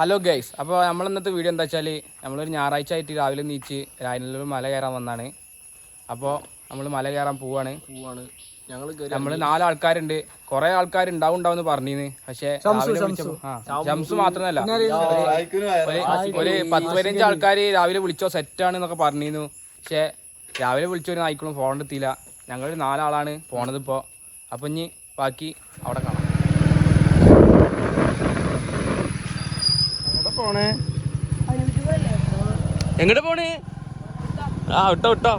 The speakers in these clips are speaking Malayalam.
ഹലോ ഗൈസ് അപ്പോൾ നമ്മൾ ഇന്നത്തെ വീഡിയോ എന്താ വെച്ചാൽ നമ്മളൊരു ഞായറാഴ്ച ആയിട്ട് രാവിലെ നീച്ച് രായനല്ലൂർ മല കയറാൻ വന്നാണ്. അപ്പോൾ നമ്മൾ മല കയറാൻ പോവാണ്. പോവാണ്. ഞങ്ങൾ നമ്മൾ നാലാൾക്കാരുണ്ട് കുറെ ആൾക്കാർ ഉണ്ടാവും ഉണ്ടാവും പറഞ്ഞിന്ന് പക്ഷേ രാവിലെ വിളിച്ചപ്പോ ജംസ് മാത്രമല്ല. ഒരു- ഒരു പത്ത് പതിനഞ്ച് ആൾക്കാർ രാവിലെ വിളിച്ചോ സെറ്റാണ് എന്നൊക്കെ പറഞ്ഞിരുന്നു. പക്ഷേ രാവിലെ വിളിച്ചൊരു നായിക്കളും ഫോൺ ഞങ്ങളൊരു ഞങ്ങൾ നാലാളാണ് പോണത് ഇപ്പോൾ അപ്പം ഇനി ബാക്കി അവിടെ കാണാം എങ്ങോട്ടാ പോണേ? എങ്ങോട്ട് പോണേ? ആ വിട്ടോ വിട്ടോ.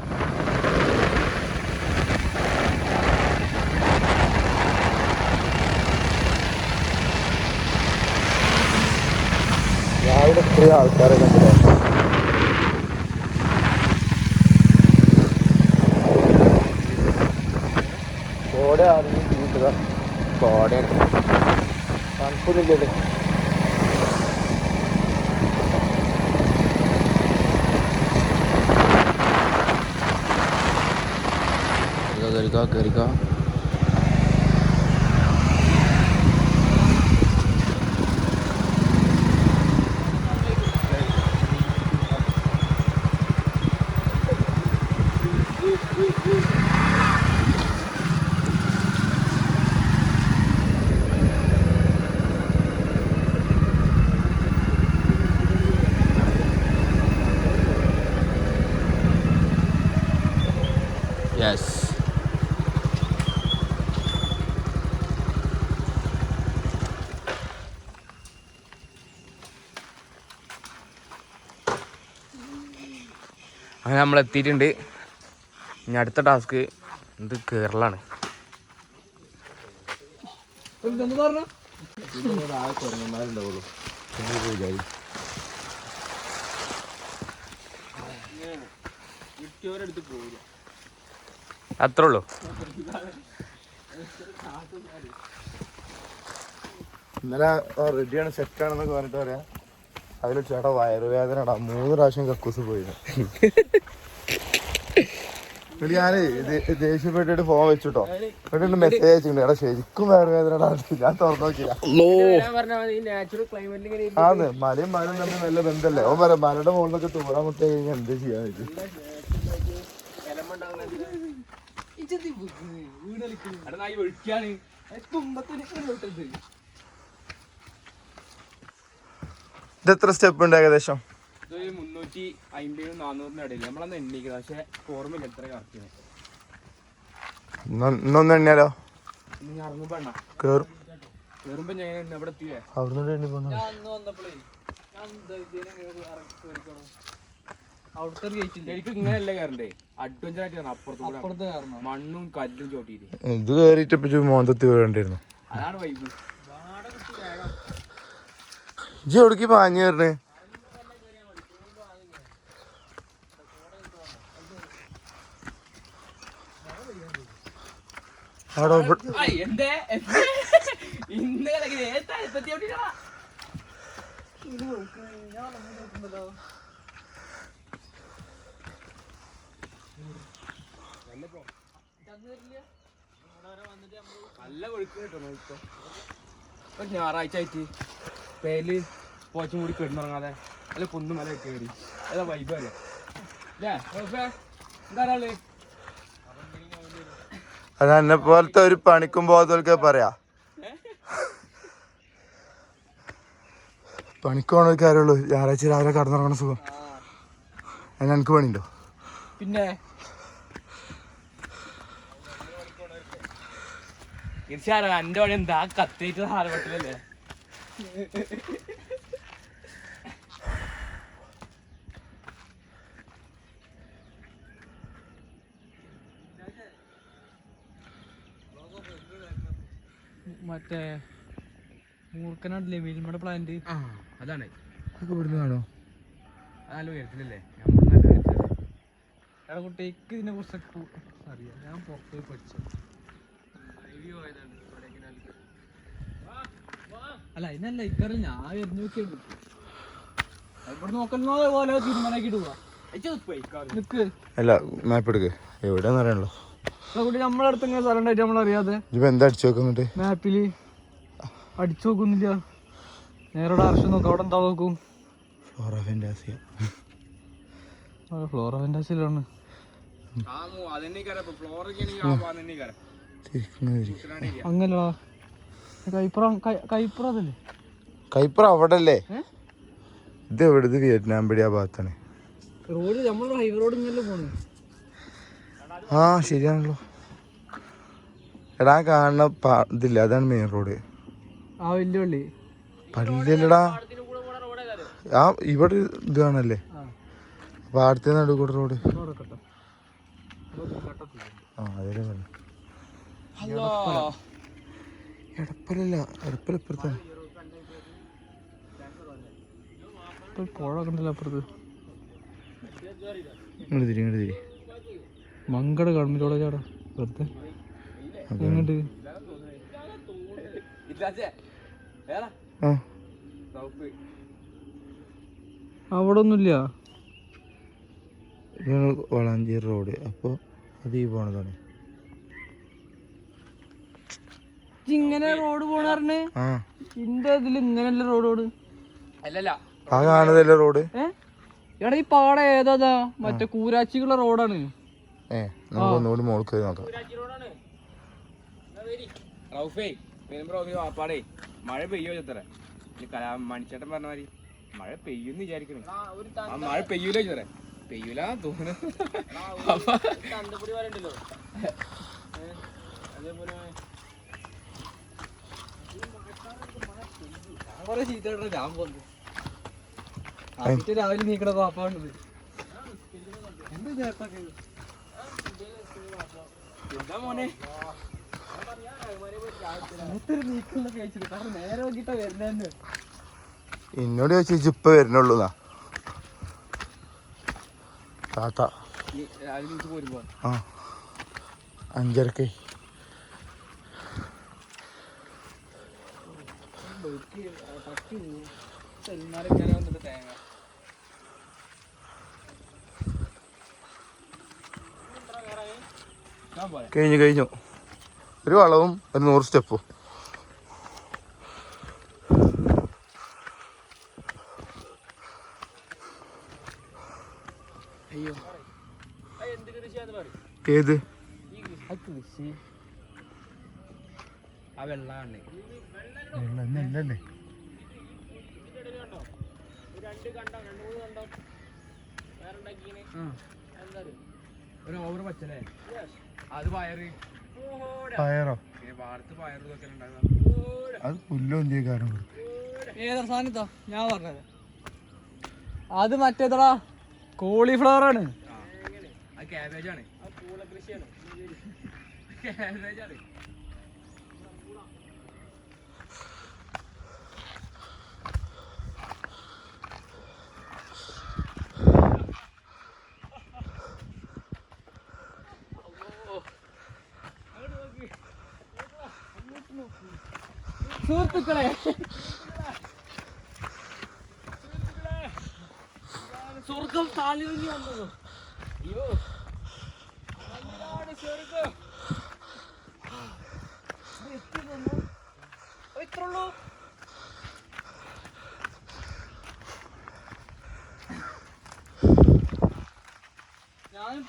രാവിലെ ഇത്രയും ആൾക്കാരെ കണ്ടില്ല? കോട ആണെങ്കിൽ കോടയാണ് തണുപ്പൊന്നുമില്ലല്ലേ करेगा करेगा നമ്മൾ എത്തിയിട്ടുണ്ട് ഇനി അടുത്ത ടാസ്ക് ഇത് കേരളാണ്. അത്രേ ഉള്ളൂ. ഇന്നലെ റെഡിയാണ് സെറ്റാണെന്നൊക്കെ പറഞ്ഞിട്ട് പറയാം. അതിൽ ചേട്ടാ വയറുവേദന മൂന്ന് പ്രാവശ്യം കക്കൂസ് പോയി എന്നിട്ട് ഞാൻ ദേ- ദേഷ്യപ്പെട്ടിട്ട് ഫോൺ വെച്ചിട്ടോ. എന്നിട്ട് മെസ്സേജ് അയച്ചിട്ടുണ്ട്. എടാ ശരിക്കും വയറുവേദന ഞാൻ തുറന്നു നോക്കില്ല ആന്ന്. മലയും മലയും തമ്മിൽ നല്ല ബന്ധല്ലേ. ഓ പറയാം മലയുടെ മുകളിലൊക്കെ തൂറാൻ മുട്ട കഴിഞ്ഞാൽ എന്ത് ചെയ്യാൻ പറ്റും ഇത് എത്ര സ്റ്റെപ്പ് ഉണ്ട് ഏകദേശം? ഇതൊരു മുന്നൂറ്റി അമ്പതിനും നാനൂറിനും ഇടയിൽ നമ്മളന്ന് എണ്ണിക്കുന്നത് പക്ഷെ ഓർമ്മയില്ല എത്ര കറക്റ്റ് ഇന്ന് ഇന്നൊന്ന് എണ്ണിയാലോ? ഇനി ഇറങ്ങുമ്പോ എണ്ണ. കേറും. കയറുമ്പോ ഞാൻ എവിടെ എത്തിയേ? അവിടുന്ന് എണ്ണി പോന്നു എനിക്ക് ഇങ്ങനെയല്ല കയറണ്ടേ? അഡ്വഞ്ചർ ആയിട്ട് കയറണം. അപ്പുറത്ത് കൂടെ മണ്ണും കല്ലും ചോട്ടിയിട്ട്. ഇത് കേറിയിട്ട് ഇപ്പൊ മോന്തത്തി വീഴണ്ടിരുന്നു അതാണ് വൈബ് ഇജ്ജ് എവിടേക്ക് പാഞ്ഞു വരണേ അവിടെ ഇവിടെ- എന്തേ ഇന്നലെ എത്തി നല്ല എവിടേക്ക് നോക്കോ ഒരു ഞായറാഴ്ച ആയിട്ട്. പേര് പോച്ചും കൂടി കിടന്നുറങ്ങാതെ അല്ല കുന്നും മല കയറി അതാ വൈബ് അല്ലേ അല്ലേ റോഫേ? എന്താ ഒരാൾ അത് എന്നെ പോലത്തെ ഒരു പണിക്കും പോകാത്തവർക്ക് പറയാ. പണിക്ക് പോണവർക്ക് ആരുള്ളൂ ഞായറാഴ്ച രാവിലെ കടന്നിറങ്ങണ സുഖം. അതിന് എനിക്ക് പണിയുണ്ടോ? പിന്നെ? തീർച്ചയായും എന്റെ വഴി എന്താ? കത്തേറ്റ് ഹാരവട്ടിലല്ലേ മറ്റേ മൂർക്കനാട്ടില്ലേ വീൽമട പ്ലാന്റ് ആ അതാണ്. അതൊക്കെ ഇവിടുന്ന് കാണോ? നല്ല ഉയരത്തിലല്ലേ? കുട്ടിക്ക് ഇതിനെ കുറിച്ചൊക്കെ അറിയാം. ഞാൻ പുറത്ത് പോയി പഠിച്ചു അല്ല അതിനല്ല ഇക്കറി ഞാൻ എറിഞ്ഞു നോക്കിയാണ് ഇവിടെ നോക്കലോ പോലെ തീരുമാനാക്കിട്ട് പോവാ നിക്ക് അല്ല മാപ്പ് എടുക്ക്. എവിടെയാന്ന് അറിയണല്ലോ എടാ കുട്ടി നമ്മളെ അടുത്ത് ഇങ്ങനെ സ്ഥലം ഉണ്ടായിട്ട് നമ്മളറിയാതെ ഇപ്പൊ എന്താ അടിച്ചു വെക്കുന്നുണ്ട് മാപ്പിൽ അടിച്ചു നോക്കുന്നില്ല. നേരോടെ അർഷം നോക്കും. അവിടെ എന്താ നോക്കും? ഫ്ലോറ ഫെന്റാസിയ ഫ്ലോറ ഫെന്റാസിലാണ് ശരിക്കും ഇരി. അങ്ങനല്ലടാ കൈപ്പുറം കൈപ്പുറം അതല്ലേ? കൈപ്പറ അവിടെ അല്ലേ? ഇത് എവിടെ ഇത് വിയറ്റ്നാം പടി ആ ഭാഗത്താണ്. റോഡ് നമ്മൾ ഹൈവേ റോഡ് ഇങ്ങനെ പോണു? ആ ശരിയാണല്ലോ. എടാ കാണുന്ന ഇതില്ല അതാണ് മെയിൻ റോഡ് ആ വലിയ പള്ളി. പള്ളിയല്ലടാ. ആ ഇവിടെ ഇത് കാണല്ലേ? പാടത്തെ നടുക്കൂടെ റോഡ് ആ അതെ എടപ്പലല്ല എടപ്പല ഇപ്പുറത്താണ് ഇപ്പൊ പുഴ കണ്ടല്ലോ അപ്പുറത്ത്. ഇങ്ങോട്ട് തിരി ഇങ്ങോട്ട് തിരി. മങ്കട ഗവൺമെന്റ് കോളേജാടാ വെറുതെ. എങ്ങോട്ട്? അവിടെ ഒന്നുമില്ല വളാഞ്ചേരി റോഡ് അപ്പോൾ അത് ഈ പോണതാണ്. ഇങ്ങനെ റോഡ് പോണറിന് ഇന്റെ ഇതിൽ ഇങ്ങനെയല്ല റോഡ് ഓട്? അല്ലല്ല. ആ കാണുന്നതല്ലേ റോഡ്? ഏ? എടാ ഈ പാട ഏതാ മറ്റേ കൂരാച്ചിക്കുള്ള റോഡാണ്. ഏ നമുക്ക് ഒന്നുകൂടി മോൾക്ക് പോയി നോക്കാം. റൗഫേ വരുമ്പോ റൗഫി വാപ്പാടേ മഴ പെയ്യോ ചെത്തറ? മണിച്ചേട്ടൻ പറഞ്ഞ മാതിരി. മഴ പെയ്യുന്ന് വിചാരിക്കണേ. ആ മഴ പെയ്യൂല ചെത്തറ? പെയ്യൂല തോന്നുന്നു. കൊറേ ചീത്ത ഞാൻ പോകുന്നത് ആദ്യത്തെ രാവിലെ നീക്കണ പാപ്പാണ്ടത് എന്താ ചേർത്തൊക്കെ എന്താ മോനെ? എന്നോട് ചോദിച്ചു ഇപ്പൊ വരുന്നുള്ളൂ താത്ത. അഞ്ചരക്ക് ഇങ്ങനെ വന്നിട്ട് കഴിഞ്ഞു കഴിഞ്ഞു. ഒരു വളവും ഒരു നൂറ് സ്റ്റെപ്പും. ഏത്? ആ വെള്ളമാണ് നെല്ലല്ലേ ഒരു ഓവർ പച്ചല്ലേ അത് പയറ്. പയറോ? അത് പുല്ലും ചെയ്യും ഏതാ സാധനത്തോ ഞാൻ പറഞ്ഞത്. അത് മറ്റേതടാ? കോളിഫ്ലവർ ആണ്. അത് കാബേജ് ആണ്. ക്യാബേജ് ആണ് സുഹൃത്തുക്കളെ. സ്വർഗം താലിഞ്ഞു വന്നത്. അയ്യോ. അതാണ് സ്വർഗം. ഇത്രയുള്ളൂ ഞാനും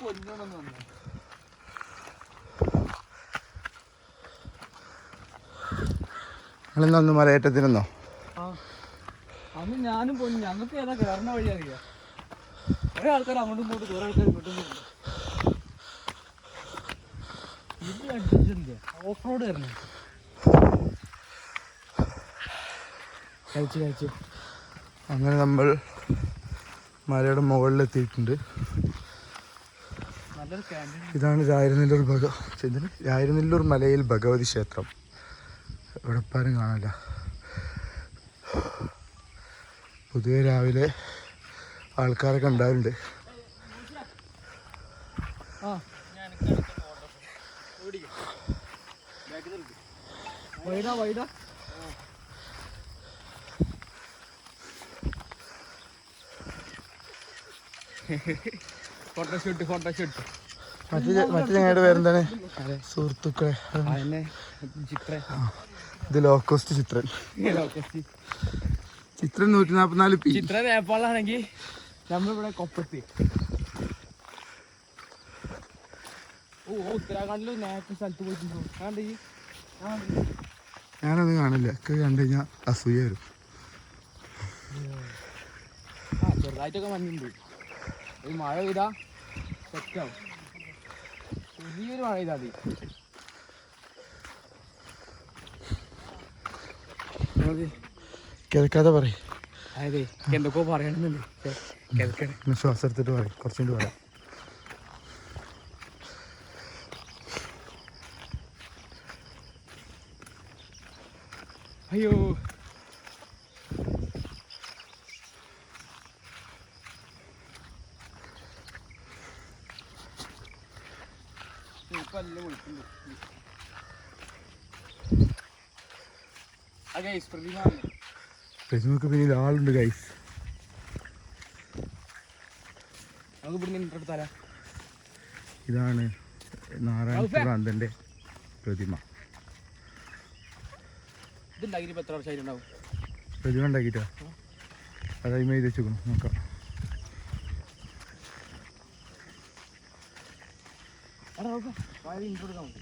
നിങ്ങളിന്നൊന്ന് മലയേറ്റത്തിനെന്നോ ആ അന്ന് ഞാനും ഞങ്ങൾക്ക് ഏതാ കയറുന്ന വഴി അറിയാം? കുറെ ആൾക്കാർ അങ്ങോട്ടും ഇങ്ങോട്ടും കുറെ ആൾക്കാർ ഇങ്ങോട്ടും ഇങ്ങോട്ടും ഇത് അഡ്വഞ്ചറില്ല ഓഫ് റോഡ് വരണം കഴിച്ചു കഴിച്ചു. അങ്ങനെ നമ്മൾ മലയുടെ മുകളിലെത്തിയിട്ടുണ്ട്. ഇതാണ് രായരനെല്ലൂർ ഭഗ രായരനെല്ലൂർ മലയിൽ ഭഗവതി ക്ഷേത്രം. ഇവിടെ കാണില്ല പുതിയ പൊതുവെ രാവിലെ ആൾക്കാരൊക്കെ വൈഡാ ഫോട്ടോഷൂട്ട് ഫോട്ടോഷൂട്ട്. മറ്റേ മറ്റേ ഞങ്ങളുടെ പേരെന്താണ്? സുഹൃത്തുക്കളെ. ചിത്ര ഇത് ലോക്കോസ്റ്റ് ചിത്രൻ ചിത്രം നൂറ്റി നാപ്പത്തിനാല് പി. ചിത്ര നേപ്പാളാണെങ്കിൽ നമ്മളിവിടെ കൊപ്പത്തി. ഓ ഉത്തരാഖണ്ഡിലും നേരത്തെ സ്ഥലത്ത് പോയിട്ടുണ്ടോ. ഞാനത് കാണില്ല. ഒക്കെ കണ്ടു കഴിഞ്ഞാൽ അസൂയ വരും. ആ ചെറുതായിട്ടൊക്കെ മഞ്ഞുണ്ട് ഒരു മഴ പെയ്താ സെറ്റാവും ചെറിയൊരു മഴ പെയ്താ മതി. കിഴക്കാതെ പറയും. അതെ എന്തൊക്കെയോ പറയണമെന്നുണ്ട്. കേൾക്കണേ. ശ്വാസം എടുത്തിട്ട് പറയും. കുറച്ചുകൂടി പറയാം. അയ്യോ. നമുക്ക് പിന്നിൽ ആളുണ്ട് ഗൈസ് ഇതാണ് നാരായണ ഭ്രാന്തന്റെ പ്രതിമ. പ്രതിമ ഉണ്ടാക്കിട്ടാ അതായി വെച്ചേക്കണം. നോക്കാം. ഇൻട്രോ നോക്ക്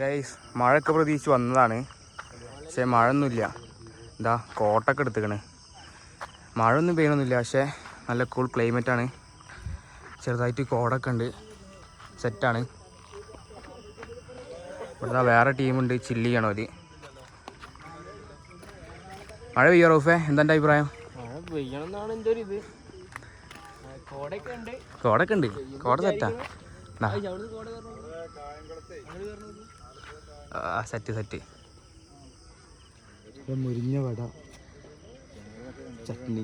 ഗൈസ് മഴയൊക്കെ പ്രതീക്ഷിച്ച് വന്നതാണ്. പക്ഷേ മഴയൊന്നുമില്ല. എന്താ കോട്ടൊക്കെ എടുത്തുക്കണ്. മഴയൊന്നും പെയ്യണമൊന്നുമില്ല പക്ഷേ നല്ല കൂൾ ക്ലൈമറ്റാണ് ചെറുതായിട്ട് കോടൊക്കെ ഉണ്ട്. സെറ്റാണ് ഇവിടെ വേറെ ടീമുണ്ട് ചില്ല് ചെയ്യണോ അവർ മഴ പെയ്യോ റൂഫേ? എന്താ എന്റെ അഭിപ്രായം കോടൊക്കെ ഉണ്ട്. കോട സെറ്റാ നാ. അവിടുന്ന് കോട ആ സെറ്റ് സെറ്റ്. മുരിഞ്ഞ വട ചട്നി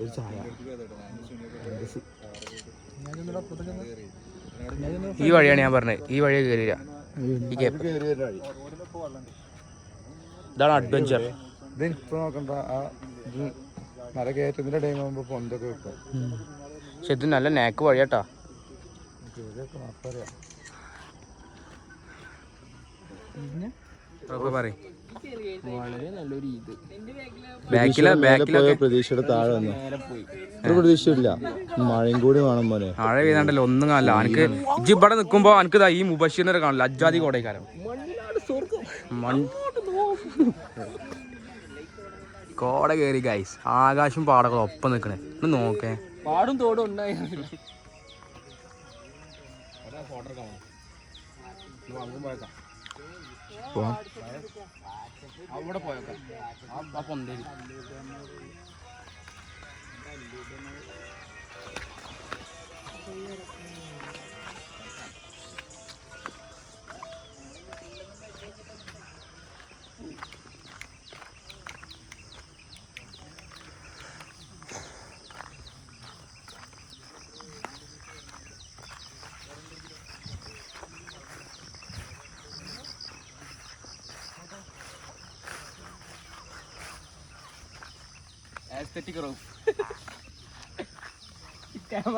ഒരു ചായ. ഈ വഴിയാണ് ഞാൻ പറഞ്ഞത്. ഈ വഴിയെ കയറിയ ഈ കേപ്പ് ഇതാണ് അഡ്വഞ്ചർ ഇതിനിപ്പോ നോക്കണ്ട ആ ഇത് മര കയറ്റത്തിന്റെ ടൈം ആകുമ്പോ പൊന്തൊക്കെ വെക്കും പക്ഷെ ഇത് നല്ല നാക്ക് വഴിയാട്ടാ. വളരെ നല്ലൊരു ഇത്. ബാക്കിലെ ബാക്കിലൊക്കെ പ്രതീക്ഷയുടെ താഴെ വന്നു? ഒരു പ്രതീക്ഷയില്ല. മഴയും കൂടി വേണം പോലെ മഴ പെയ്താണ്ടല്ലോ ഒന്നും കാണില്ല. എനിക്ക് ഇജ്ജ് ഇവിടെ നിൽക്കുമ്പോ എനിക്ക് ഈ മുബഷീറിനെ കാണില്ല അജാതി കോടൈക്കാരം. കോട കേറി ഗൈസ് ആകാശം പാടകളും ഒപ്പം നിൽക്കണേ ഒന്ന് നോക്കേ. പാടും തോടും ഉണ്ടായി. പോവാം. അവിടെ പോയേക്കാം. ആ പൊന്തേരി. ആസ്തെറ്റിക്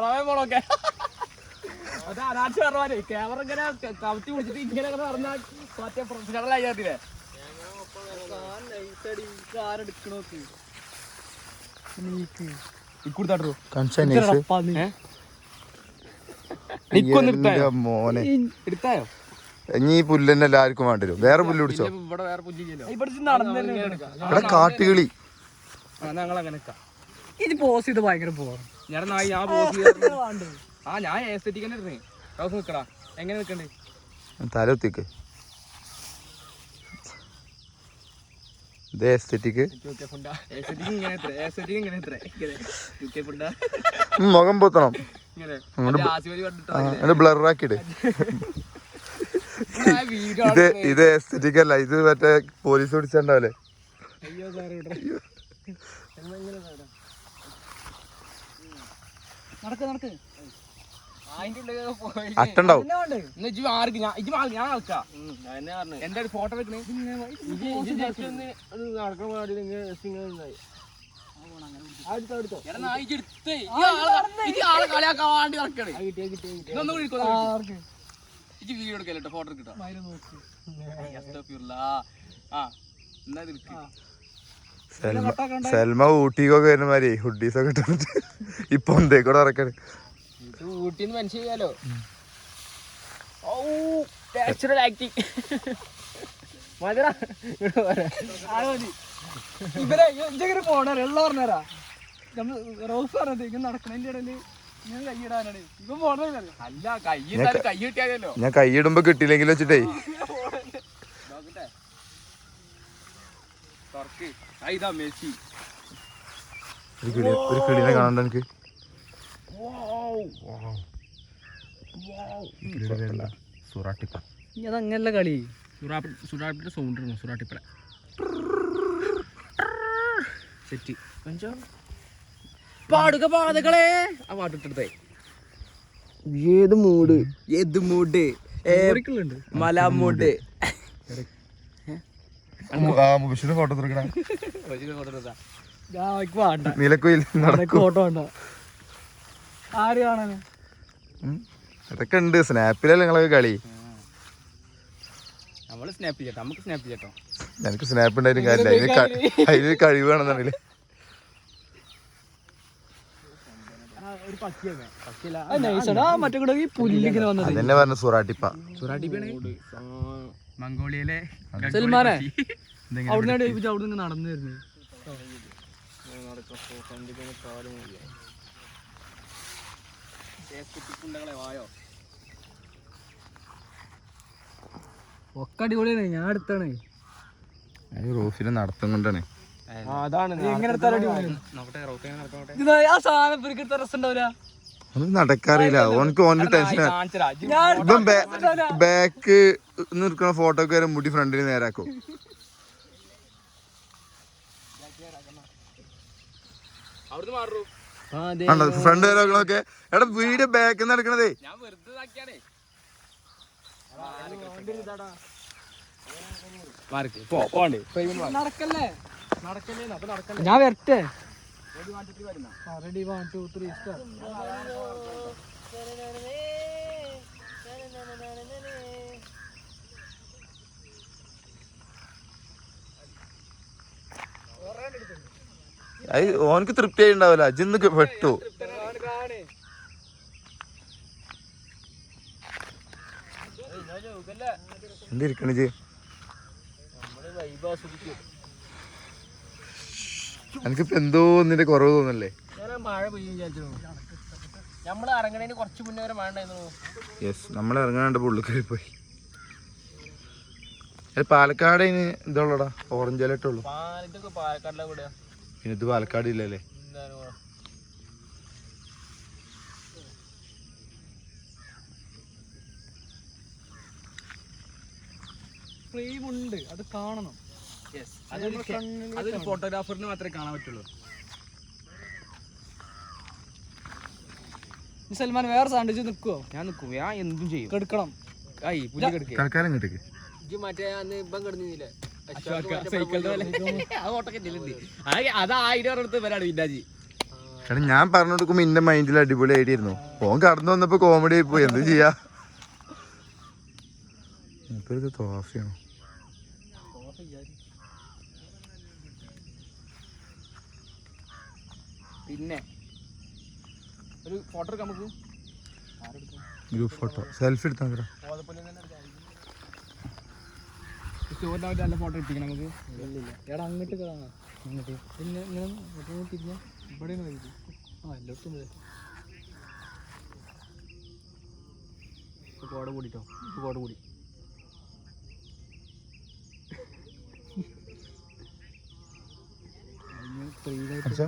ക്യാമറമാൻ പോണോക്കെ അത് പറഞ്ഞേ ക്യാമറ ഇങ്ങനെ കവത്തി പിടിച്ചിട്ട് ഇങ്ങനെ പറഞ്ഞാൽ മറ്റേ പ്രൊഫഷണൽ ആയില്ലേ കാറെടുക്കണോക്ക് ഇക്കൂടുത്താട്ടോ കൺസൈനേഴ്സ് നിക്കൊന്ന് എടുത്തായോ മോനെ? എടുത്തായോ? ഇനി ഈ പുല്ല് എല്ലാവർക്കും വേണ്ടി വരും. വേറെ പുല്ല് പിടിച്ചോ? ഇവിടെ കാട്ടുകളി. ഞങ്ങൾ അങ്ങനെ ഇത് പോസ് ചെയ്ത് ഭയങ്കര പോവാം ഞാൻ നായി ഞാൻ പോസ് ആ ഞാൻ തന്നെ ഇരുന്നേ നിക്കടാ. എങ്ങനെ നിക്കണ്ടേ? തലൊത്തിക്ക് ഇത് എസ്തെറ്റിക്ക് എസ്തെറ്റിക് ഇങ്ങനെ എത്ര എസ്തെറ്റിക് ഇങ്ങനെ എത്ര യു കെ ഫുഡാ മുഖം പൊത്തണം. ഇങ്ങനെ. അങ്ങോട്ട് ആശുപത്രി കണ്ടിട്ടോ എന്നിട്ട് ബ്ലറാക്കിട് വീഡിയോ ഇത് ഇത് എസ്തെറ്റിക് അല്ല. ഇത് മറ്റേ പോലീസ് പിടിച്ചിട്ടുണ്ടാവില്ലേ അയ്യോ സാറേ നടക്ക് നടക്ക് അതിന്റെ ഉള്ളിൽ പോയി അട്ടുണ്ടാവും എന്നാ ഇജ്ജ് മാർക്ക് ഞാൻ ഇജ്ജ് മാർക്ക് ഞാൻ ആൾക്കാ. അതന്നെ പറഞ്ഞു. എന്താ ഫോട്ടോ എടുക്കണേ? വീഡിയോ എടുക്കല്ലോ ഫോട്ടോ എടുക്കട്ടോ ആ എന്നാ. സൽമ സെൽമ ഊട്ടിക്കൊക്കെ വരുന്ന മാതിരി ഹുഡീസ് ഒക്കെ ഇട്ടിട്ട് ഇപ്പൊ എന്തേ കൂടെ ഇറക്കണ് ഊട്ടിന്ന് മനസ്സിലാലോ നാച്ചുറൽ ആക്ടിങ് ഇവരെ ഇങ്ങനെ പോണേ? എള്ള പറഞ്ഞാരാ. നമ്മൾ റോസ് പറഞ്ഞത് ഇങ്ങനെ നടക്കണതിന്റെ ഇടയിൽ ഇങ്ങനെ കൈയിടാനാണ് ഇവൻ പോണേ അല്ല കൈ ഇട്ടാലും ഞാൻ കൈയിടുമ്പോ കിട്ടിയില്ലെങ്കിൽ വെച്ചിട്ടേ നോക്കട്ടെ തുറക്ക് ആ, ഇതാ മെസ്സി ഒരു കിളി ഒരു കിളിനെ കാണണ്ട എനിക്ക് സുറാട്ടിപ്പ അതങ്ങനല്ല കളി സുറാപ്പിന്റെ സൗണ്ട് ഇടുന്നു സുറാട്ടിപ്പല. സെറ്റ്. പാടുക പാതകളെ. ആ പാട്ടിട്ടെടുത്തേ ഏത് മൂഡ്? ഏത് മൂഡ്? മല മൂഡ്. മുബിഷിന്റെ ഫോട്ടോ എടുക്കണ വേണ്ട. നീലക്കുയിൽ നടക്കും. ഫോട്ടോ വേണ്ട. ആര് കാണാന്? ഉം. അതൊക്കെ ഉണ്ട്. സ്നാപ്പിലല്ലേ നിങ്ങളൊക്കെ കളി? നമ്മൾ സ്നാപ്പ് ചെയ്യട്ടോ. നമുക്ക് സ്നാപ്പ് ചെയ്യട്ടോ. എനിക്ക് സ്നാപ്പ് ഉണ്ടായിട്ടും കാര്യമില്ല. അതിന് അതിന് കഴിവ് വന്നത്. അതന്നെ പറഞ്ഞ സുറാട്ടിപ്പ. സുറാട്ടിപ്പാണ് മംഗോളിയയിലെ സൽമാനെ അവിടുന്ന് ചോദിച്ചു അവിടുന്ന് നടന്നു വരുന്നത് വായോ ഒക്കെ അടിപൊളിയാണ്. ഞാൻ അടുത്താണ്. നടത്തം കൊണ്ടാണ്. അതാണ്. എങ്ങനെ എടുത്താലും അടിപൊളിയാണ്. ആ സാധനം ഇവർക്ക് എടുത്ത രസം ഉണ്ടാവില്ല. ഒന്നും നടക്കാറില്ല. ഓനക്ക് ഓനക്ക് ടെൻഷൻ ഇപ്പം ബാക്ക് നിൽക്കുന്ന ഫോട്ടോ ഒക്കെ വരെ മുടി ഫ്രണ്ടിൽ നേരാക്കും. അവിടുന്ന് മാറൂ. കണ്ടോ? ഫ്രണ്ട് നേരാക്കണൊക്കെ എടാ വീട് ബാക്ക് നടക്കണതേ. ഞാൻ വെറുതെ ഇതാക്കിയാണേ. മാർക്ക്. പോ പോണ്ടേ നടക്കല്ലേ. ഞാൻ വരട്ടെ. Ready one two three star അത് ഓനക്ക് തൃപ്തി ആയിണ്ടാവില്ല അജിന്ന് പെട്ടു. എന്തിരിക്കണ ജി എനിക്കിപ്പോ എന്തോ ഒന്നിന്റെ കുറവ് തോന്നല്ലേ മഴ പെയ്യും വിചാരിച്ചു നമ്മൾ ഇറങ്ങണേന് കുറച്ച് മുന്നേ വരെ മഴ ഉണ്ടായിരുന്നു. യെസ് നമ്മൾ ഇറങ്ങാണ്ട് പുള്ളിക്കരി പോയി. പാലക്കാട് ഇനി ഇതുള്ളടാ ഓറഞ്ച് അലർട്ട് ഉള്ളു. പിന്നെ ഇത് പാലക്കാട് ഇല്ലല്ലേ? ഫ്രെയിം ഉണ്ട് അത് കാണണം. അതൊരു ഫോട്ടോഗ്രാഫറിന് മാത്രമേ കാണാൻ പറ്റുള്ളൂ. സൽമാൻ വേറെ സാൻഡ്വിച്ച് നിൽക്കുവോ ഞാൻ നിൽക്കും ഞാൻ എന്തും ചെയ്യും. കെടുക്കണം. ഐ പുല്ല് കിടക്കേ. തൽക്കാലം കിട്ടേക്ക് മറ്റേ അന്ന് ഇപ്പം കിടന്നില്ലേ? സൈക്കിളിന്റെ അത് ആയിരം അടുത്ത് വരാണ് വില്ലാജി എടാ ഞാൻ പറഞ്ഞു കൊടുക്കുമ്പോ എന്റെ മൈൻഡിൽ അടിപൊളി ഐഡിയ ആയിരുന്നു. ഓൻ കടന്നു വന്നപ്പോ കോമഡി ആയി പോയി. എന്ത് ചെയ്യാ? തോഫിയാണോ പിന്നെ ഒരു ഫോട്ടോ എടുക്കാം നമുക്ക്. ഗ്രൂപ്പ് ഫോട്ടോ സെൽഫി എടുത്താൽ മതി നല്ല ഫോട്ടോ എടുപ്പിക്കണം നമുക്ക്. എടാ അങ്ങോട്ട് കാണാം അങ്ങോട്ട്. പിന്നെ ഇങ്ങനെ ഇങ്ങോട്ട് തിരിഞ്ഞ ഇവിടെ ആ എല്ലായിടത്തും. കോട കൂടിട്ടോ? കോട കൂടി. അച്ഛാ?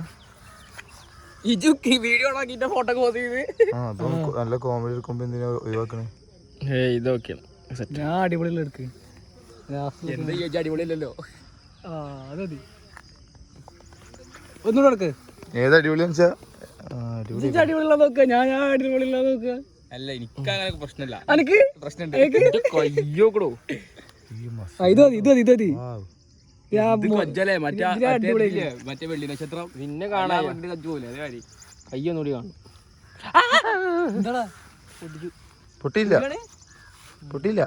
വീഡിയോ ആക്കിന്റെ ഫോട്ടോ പോസ് ചെയ്ത്. നല്ല കോമഡി എടുക്കുമ്പോ എന്തിനാ ഒഴിവാക്കണേ? ഏയ് ഞാൻ അടിപൊളിയുള്ള എടുക്ക്. എന്താ അടിപൊളിയല്ലല്ലോ? ആ അത് മതി. ഒന്നുകൂടെ എടുക്ക്. ഏത് അടിപൊളിയാന്ന് വെച്ചാ? ആ, അടിപൊളി ഇജ്ജ് അടിപൊളിയുള്ള നോക്കുക ഞാൻ ഞാൻ അടിപൊളിയുള്ള നോക്കുക അല്ല എനിക്ക് അങ്ങനെ പ്രശ്നമില്ല. എനിക്ക് പ്രശ്നമുണ്ട്. കയ്യോക്കടോ. ഇത് മതി ഇത് മതി ഇത് മതി. ഞാൻ ഇത് കൊജ്ജല്ലേ മറ്റേ വെള്ളി നക്ഷത്രം. പിന്നെ കാണാൻ വേണ്ടി കജ്ജ് പോലെ അതേ കാര്യം. കയ്യൊന്നുകൂടി കാണും എന്താടാ? പൊട്ടിയില്ല. പൊട്ടിയില്ല.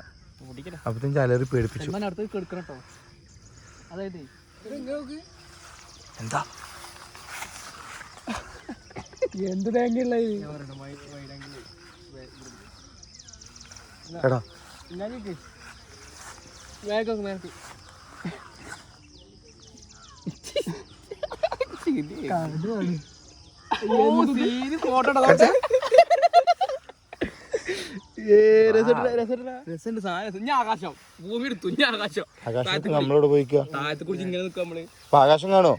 അപ്പത്തേക്ക് അലറി പേടിപ്പിച്ചു. എന്താ? എന്ത് തേങ്ങയുള്ള എടാ. ഞാൻ ആകാശം. ഭൂമി എടുത്തു ഞാൻ ആകാശം. ആകാശത്ത് നമ്മളോട് പോയിക്കോ. താഴത്തെ കുറിച്ച് ഇങ്ങനെ നിൽക്കുക നമ്മൾ. ആകാശം കാണോ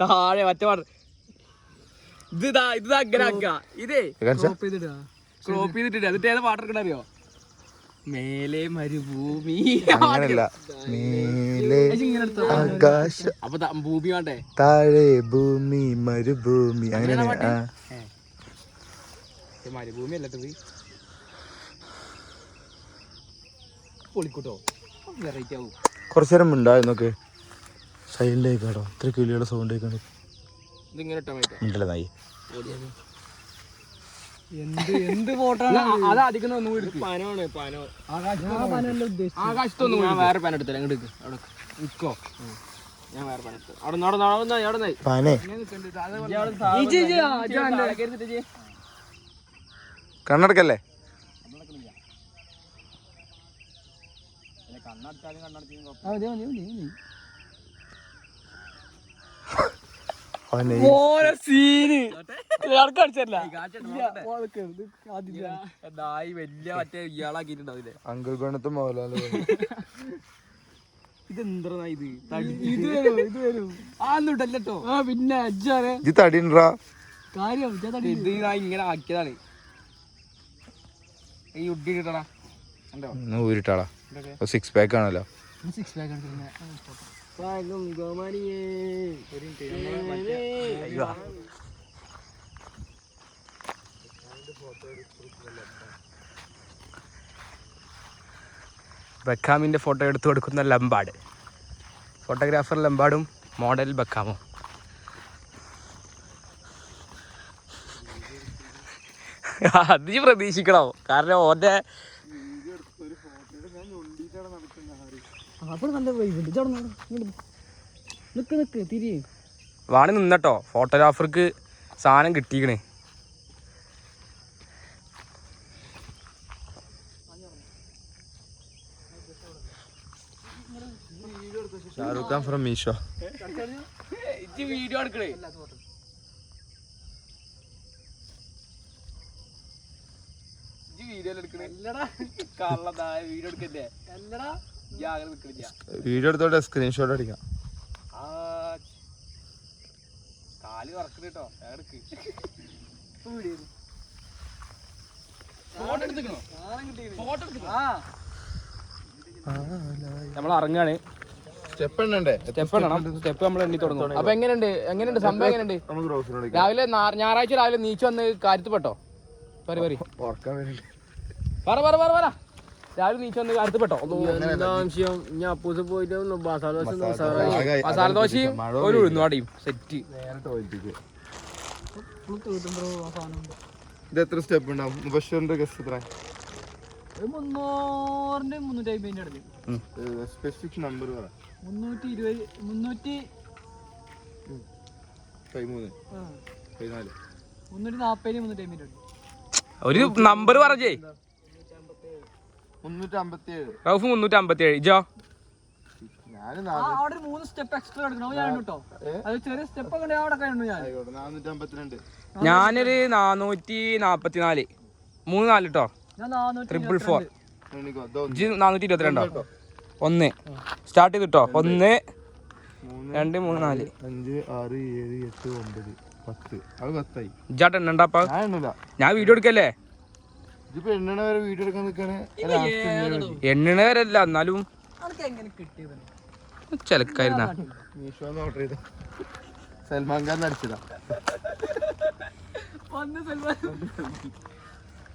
താഴെ മറ്റേ ഇത് ഇതാ ഇത് ആക്കുക. ഇതേ. കാണിച്ചാ? ക്രോപ്പ് ചെയ്തിട്ടില്ല. എന്നിട്ട് ഏതാ പാട്ടറിയോ അറിയോ? മേലെ മരുഭൂമി. അങ്ങനല്ല. നീലേ ആകാശ. അപ്പൊ ഭൂമി വേണ്ടേ? താഴെ ഭൂമി മരുഭൂമി. അങ്ങനെ മരുഭൂമി അല്ലട്ടത് പൊളിക്കൂട്ടോ. വെറൈറ്റി ആവും. കുറച്ചു നേരം ഉണ്ടായി നോക്ക്. സൈലന്റ് ആയി കേട്ടോ. ഇത്ര കിളിയുടെ സൗണ്ട് ഇങ്ങനെ ഇതിങ്ങനെ ഇട്ടാ മതി ഉണ്ടല്ലേ നായി? എന്ത് എന്ത് ഫോട്ടോ അത് അധികം ഒന്നും എടുക്കും. പനമാണ് പനോ ആകാശത്തൊന്നും ഞാൻ വേറെ പന എടുത്തില്ല അങ്ങോട്ട് നിക്ക്. അവിടെ നിക്ക്. നിക്കോ ഞാൻ വേറെ പന എടുത്തു അവിടെ നിന്ന്, അവിടെ നിന്ന്, അവിടെ നിന്ന്, അവിടെ നിന്ന്. പാനെ. കണ്ണടക്കല്ലേ? ഇത് ഒന്നുണ്ടല്ലോ ആ പിന്നെ ഇങ്ങനെ ആക്കിയതാണ്. ഈ ഊരിട്ടാളാ. സിക്സ് പാക്ക് ആണല്ലോ. സിക്സ് പാക്ക് ആണ് പിന്നെ. ബക്കാമിന്റെ ഫോട്ടോ എടുത്തു കൊടുക്കുന്ന ലംബാട്. Photographer ലംബാടും model ബക്കാമും. അത് നീ പ്രതീക്ഷിക്കണോ? കാരണം ഓന്റെ അപ്പോൾ നല്ല നിക്ക്. നിക്ക് തിരി. വാണി നിന്നട്ടോ. ഫോട്ടോഗ്രാഫർക്ക് സാധനം കിട്ടിക്കണേ. Shahrukh Khan from Meesho. Video എടുക്കണേ. വീഡിയോ എടുക്കണേ? കള്ളതായ വീഡിയോ എടുക്കല്ലേ? വീഡിയോ എടുത്തോട്ടെ സ്ക്രീൻഷോട്ട് അടിക്കാം. ആ കാൽ കറക്കണ കേട്ടോ നമ്മൾ ഇറങ്ങാണ് സ്റ്റെപ്പ് എണ്ണണ്ടേ? സ്റ്റെപ്പ് എണ്ണണം. സ്റ്റെപ്പ് നമ്മൾ എണ്ണി തുടങ്ങും. അപ്പൊ എങ്ങനെയുണ്ട്? എങ്ങനെയുണ്ട്? സംഭവം എങ്ങനെയുണ്ട്? രാവിലെ ഞായറാഴ്ച രാവിലെ നീച്ച് വന്ന് കാര്യത്തിൽപ്പെട്ടോ? പറി പറി പറ പറ പറ പറ പറ പറ. രാവിലെ നീച്ച് വന്ന് കാര്യത്തിൽപ്പെട്ടോ മസാല ദോശയും ഒരു ഉഴുന്നുവാടിയും. സെറ്റ്. ഇത് എത്ര സ്റ്റെപ്പ് ഉണ്ടാവും? മുബഷറിന്റെ ഗസ്റ്റ് എത്ര ഒരു മുന്നൂറിന്റെ മുന്നൂറ്റി അമ്പതിന്റെ അടുത്ത് സ്പെസിഫിക് നമ്പർ പറ. മുന്നൂറ്റി ഇരുപത് മുന്നൂറ്റി പതിമൂന്ന്. ആ, പതിനാല്. മുന്നൂറ്റി നാപ്പതിന് മുന്നൂറ്റി അമ്പതിന്റെ അടുത്ത് ഒരു നമ്പർ പറഞ്ഞേ റൗഫ് മുന്നൂറ്റി അമ്പത്തി ഏഴ് ഇജോ ആ അവിടെ മൂന്ന് സ്റ്റെപ്പ് എക്സ്ട്രാ എടുക്കണം. ഞാൻ കേട്ടോ അത് ചെറിയ സ്റ്റെപ്പ് ഒക്കെ അവിടെ കഴിഞ്ഞു ഞാൻ. ഞാനൊരു നാനൂറ്റി നാപ്പത്തി നാല് മൂന്ന് നാല് കേട്ടോ ട്രിപ്പിൾ ഫോർ നാനൂറ്റി ഇരുപത്തിരണ്ടോ. ഒന്ന്. സ്റ്റാർട്ട് ചെയ്ത് കേട്ടോ ഒന്ന്. രണ്ട്. മൂന്ന് നാല് അഞ്ച് ആറ് ഏഴ് എട്ട് ഒമ്പത് പത്ത്. അത് പത്തായി. ഞാൻ വീഡിയോ എടുക്കല്ലേ? എണ്ണണ വരെ വീഡിയോ എടുക്കാൻ നിൽക്കാണ് എണ്ണണ വരല്ല എന്നാലും ചെലക്കായിരുന്ന. സൽമാൻ ഖാൻ അടിച്ചതാ വന്ന് സൽമാൻ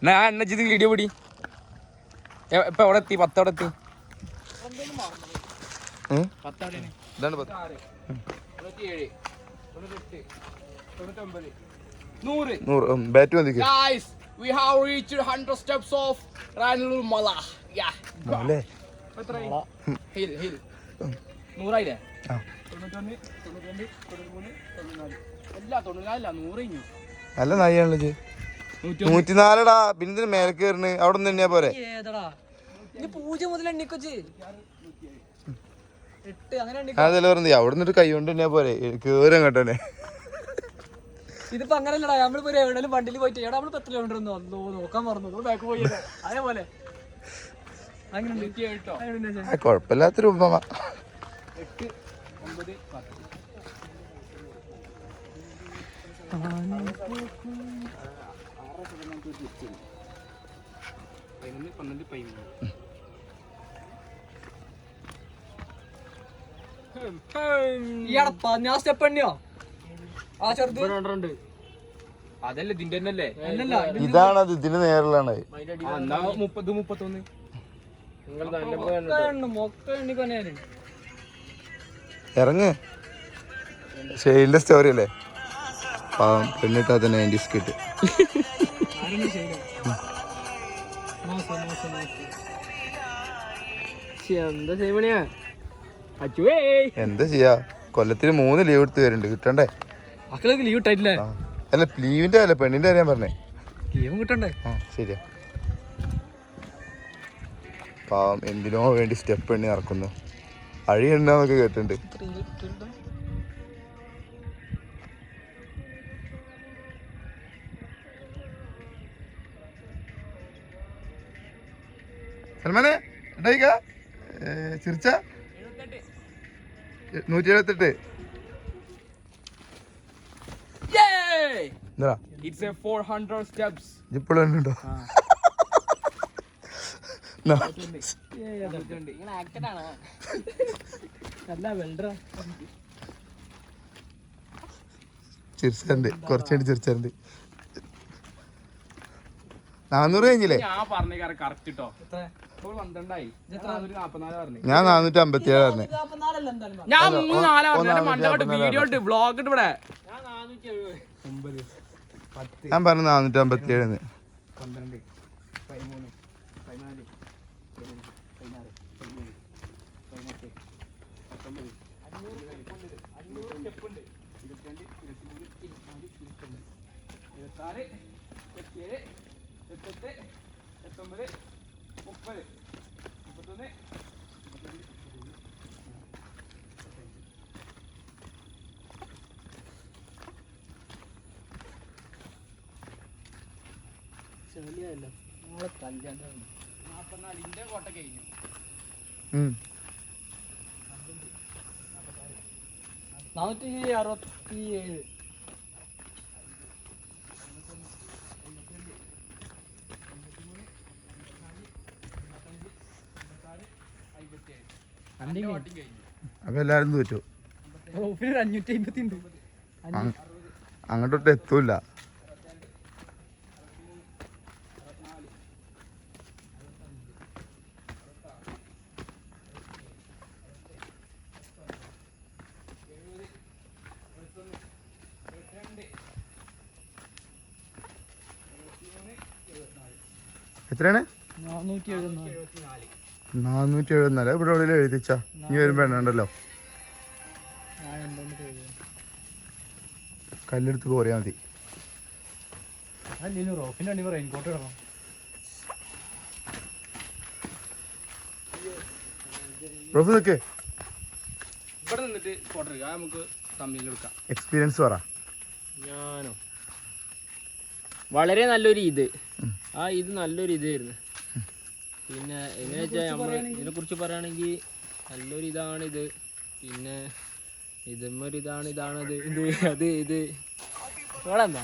എന്നാ എണ്ണ ചെയ്ത് വീഡിയോ പിടി. ഇപ്പൊ എവിടെ എത്തി? പത്തവിടെ എത്തി? ഇതാണ് നൂറ്. നൂറ്. ബാറ്റ് മതി we have reached 100 steps of Ranul Mala. Yeah. Mala. Hill, hill. നൂറായില്ലേ? തൊണ്ണൂറ്റൊന്ന് തൊണ്ണൂറ്റിരണ്ട് തൊണ്ണൂറ്റിമൂന്ന് തൊണ്ണൂറ്റിനാല്. അല്ല തൊണ്ണൂറ്റിനാലില്ല നൂറ് കഴിഞ്ഞു. നല്ല നായാണല്ലോ നൂറ്റിനാലടാ. പിന്നെ മേലെ കയറിന് അവിടെ നിന്ന് തന്നെയാ പോരെ. ഇനി മുതൽ എണ്ണിക്കൊച്ച് അതല്ല പറഞ്ഞത് അവിടെ നിന്നിട്ട് കൈ കൊണ്ട് തന്നെയാ പോരെ. കേറും അങ്ങോട്ടെ ഇതിപ്പോ അങ്ങനല്ലടാ നമ്മളിപ്പോ എവിടെയും വണ്ടിയിൽ പോയിട്ട് ഏടാ നമ്മളിപ്പോ എത്ര കിലോമീറ്റർ ഒന്നും വന്നു? നോക്കാൻ മറന്നു. ബാക്ക് പോയി. അതേപോലെ. അങ്ങനെ കുഴപ്പമില്ലാത്തൊരു ഉപമ. എട്ട് ഒമ്പത് പത്ത്. പതിനൊന്ന് പന്ത്രണ്ട് പതിമൂന്ന്. ഈയടപ്പാ ഞാൻ സ്റ്റെപ്പ് എണ്ണിയോ? ആ ചെറുത്. ഉണ്ട്. അതല്ലേ ഇതിന്റെ തന്നെ അല്ലേ അല്ലല്ല ഇതാണത് ഇതിന് നേരിലാണ് ആ, എന്നാ മുപ്പത് മുപ്പത്തൊന്ന്. നിങ്ങൾ നല്ല മൊക്ക എണ്ണും മൊക്ക എണ്ണിക്കൊന്നേന് ഇറങ്ങ്. ഷെയിലിന്റെ സ്റ്റോറി അല്ലേ? പാവം പെണ്ണിട്ടാ തന്നെ നയന്റീസ് കിട്ട് ആരെങ്കിലും അച്ചുവേ. എന്താ ചെയ്യാ? കൊല്ലത്തിന് മൂന്ന് ലീവ് എടുത്ത് വരുന്നുണ്ട് കിട്ടണ്ടേ? മക്കളൊക്കെ ലീവ് ഇട്ടായിട്ടില്ലേ? അല്ല ലീവിന്റെ അല്ല പെണ്ണിന്റെ അറിയാൻ പറഞ്ഞേ. ലീവും കിട്ടണ്ടേ? ആ ശരിയാ. പാവം എന്തിനോ വേണ്ടി സ്റ്റെപ്പ് എണ്ണി നടക്കുന്നു. അഴി എണ്ണാന്നൊക്കെ കേട്ടിട്ടുണ്ട്. സൽമാനെ ഉണ്ടായിക്ക ചിരിച്ച? നൂറ്റി എഴുപത്തെട്ട് എന്താ it's a four hundred steps ഇപ്പോഴും ഉണ്ടോ നല്ല വെൽഡറാ ചിരിച്ചാറുണ്ട് കുറച്ചുകൂടി ചിരിച്ചാറുണ്ട് നാനൂറ് കഴിഞ്ഞില്ലേ? ഞാൻ നാനൂറ്റി അമ്പത്തി ഏഴ് പറഞ്ഞേ. ഞാൻ വീഡിയോ വ്ളോഗ് ഇവിടെ. ഞാൻ പറഞ്ഞു നാനൂറ്റി അമ്പത്തി ഏഴ് പന്ത്രണ്ട് പതിമൂന്ന് പതിനാല് പതിനാറ് പതിമൂന്ന് പതിനെട്ട് പത്തൊമ്പത് അഞ്ഞൂറ് സ്റ്റെപ്പുണ്ട് ഇരുപത്തിരണ്ട് ഇരുപത്തിമൂന്ന് ഇരുപത്തിനാല് ഇരുപത്താറ് ഇരുപത്തിയേഴ് ഇരുപത്തെട്ട് ഇരുപത്തൊമ്പത് മുപ്പത് മുപ്പത്തൊന്ന് കോട്ട കഴിഞ്ഞു നാനൂറ്റി അറുപത്തി ഏഴ് അപ്പൊ എല്ലാരും തോറ്റു. അങ്ങോട്ടൊട്ട് എത്തൂല. എത്രയാണ്? നാനൂറ്റി എഴുപത്തിനാല്. ഇവിടെ ഉള്ളിൽ എഴുതിച്ചാ. ഇനി വരുമ്പോ എണ്ണുണ്ടല്ലോ കല്ലെടുത്ത് കോറിയാ മതി. നിക്ക്. ഇവിടെ നിന്നിട്ട് ഫോട്ടോ എടുക്കാം. നമുക്ക് തമ്മിൽ എടുക്കാം. എക്സ്പീരിയൻസ് പറ. ഞാനോ? വളരെ നല്ലൊരു ഇത് ആ ഇത് നല്ലൊരു ഇതായിരുന്നു. പിന്നെ എങ്ങനെ വെച്ചാൽ നമ്മൾ ഇതിനെ കുറിച്ച് പറയുകയാണെങ്കിൽ നല്ലൊരു ഇതാണിത് പിന്നെ ഇതുമ്മൊരു ഇതാണ് ഇതാണത്. ഇത് അത് ഇത്. ഓളെന്താ